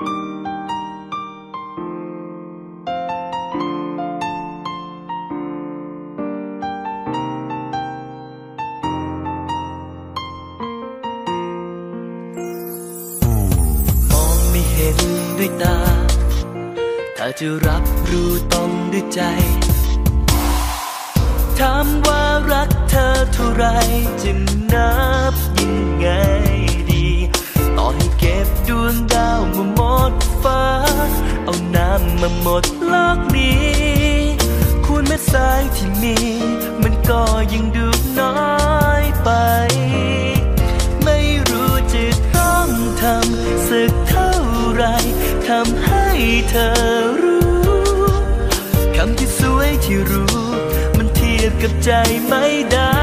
มองไม่เห็นด้วยตา ถ้าจะรับรู้ต้องด้วยใจ ถามว่ารักเธอเท่าไรจะนับยังไงำมาหมดโลกนี้คูณเม็ดทรายที่มี มันก็ยังดูน้อยไป ไม่รู้จะต้องทำสักเท่าไรทำให้เธอรู้คำที่สวยที่รู้ มันเทียบกับใจไม่ได้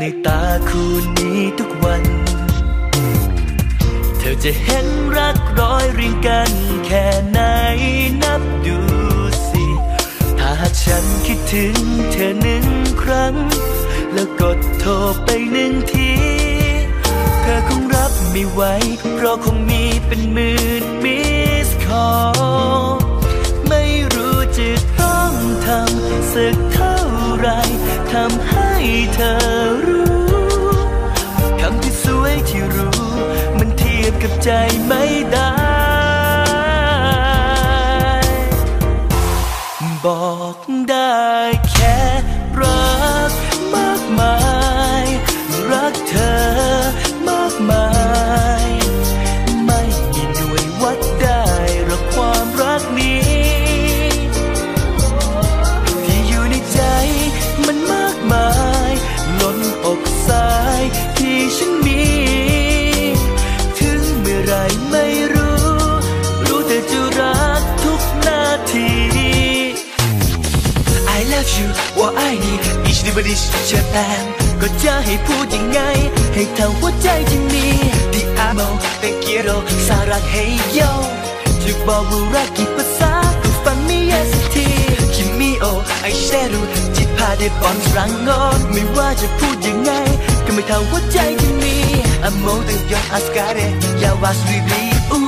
ในตาคู่นี้ทุกวัน เธอจะเห็นรักร้อยเรียงกันแค่ไหนนับดูสิ ถ้าฉันคิดถึงเธอหนึ่งครั้ง แล้วกดโทรไปหนึ่งที เธอคงรับไม่ไหว เพราะคงมีเป็นหมื่นมิสคอล ใจไม่ได้ บอกได้แค่รักมากมาย รักเธอ ว่าไอ้นี่อิชดิบดิชเชแปนก็จะให้พูดยังไง ให้เท่าหัวใจที่มี Ti amo te quiero สารัก Hey yo จะบอกว่ารักกี่ภาษาก็ฟังไม่แย่สักทีคิมิโอไอเชรุจิตพาได้บอลรังงอนไม่ว่าจะพูดยังไง ก็ไม่เท่าหัวใจที่มี Amo te yo ascare ya was really อู้จะ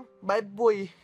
นะ